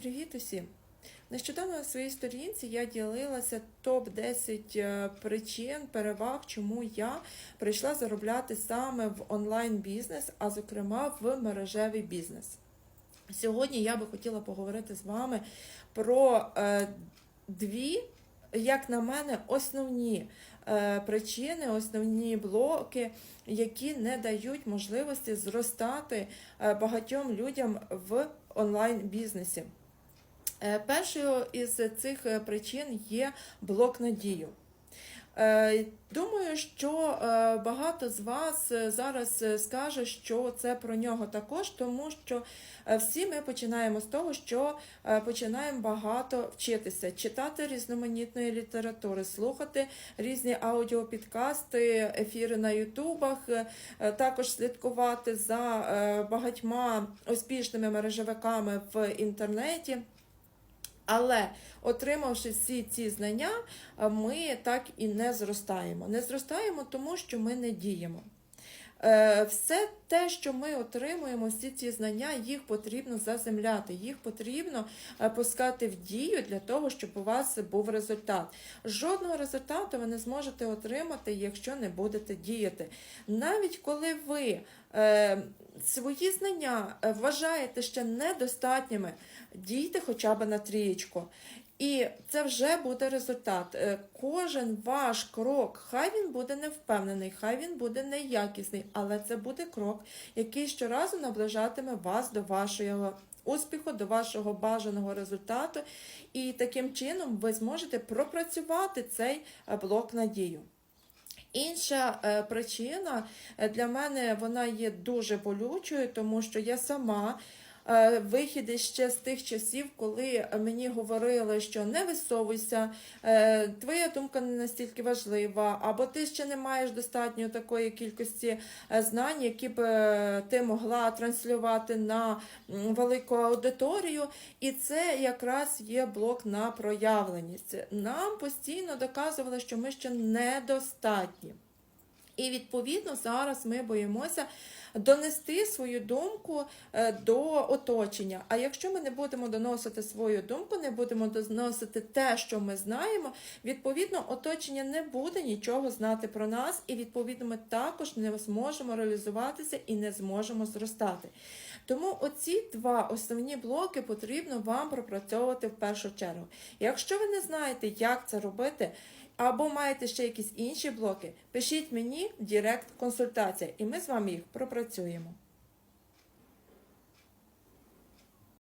Привіт усім! Нещодавно на своїй сторінці я ділилася топ-10 причин, переваг, чому я прийшла заробляти саме в онлайн-бізнес, а зокрема в мережевий бізнес. Сьогодні я би хотіла поговорити з вами про е, дві, як на мене, основні е, причини, основні блоки, які не дають можливості зростати е, багатьом людям в онлайн-бізнесі. Е, Першою із цих е, причин є блок надію. Е, Думаю, що багато з вас зараз скаже, що це про нього також, тому що всі ми починаємо з того, що починаємо багато вчитися, читати різноманітної літератури, слухати різні аудіопідкасти, ефіри на Ютубах, також слідкувати за багатьма успішними мережевиками в інтернеті. Але отримавши всі ці знання, е, ми так і не зростаємо. Не зростаємо, тому що ми не діємо. Е, Все те, що ми отримуємо, всі ці знання, їх потрібно заземляти, їх потрібно е, пускати в дію для того, щоб у вас був результат. Жодного результату ви не зможете отримати, якщо не будете діяти. Навіть коли ви свої знання е, вважаєте ще недостатніми, дійте хоча б на трієчку. І це вже буде результат. Е, Кожен ваш крок, хай він буде невпевнений, хай він буде неякісний, але це буде крок, який щоразу наближатиме вас до вашого успіху, до вашого бажаного результату. І таким чином ви зможете пропрацювати цей е, блок надію. Інша е, причина е, для мене вона є дуже болючою, тому що я сама вихід ще з тих часів, коли мені говорили, що не висовуйся, е, твоя думка не настільки важлива, або ти ще не маєш достатньо такої кількості е, знань, які б е, ти могла транслювати на велику аудиторію. І це якраз є блок на проявленість. Нам постійно доказували, що ми ще недостатні. І відповідно зараз ми боїмося донести свою думку е, до оточення. А якщо ми не будемо доносити свою думку, не будемо доносити те, що ми знаємо, відповідно, оточення не буде нічого знати про нас, і відповідно ми також не зможемо реалізуватися і не зможемо зростати. Тому оці два основні блоки потрібно вам пропрацьовувати в першу чергу. Якщо ви не знаєте, як це робити, або маєте ще якісь інші блоки, пишіть мені в Директ консультація, і ми з вами їх пропрацюємо.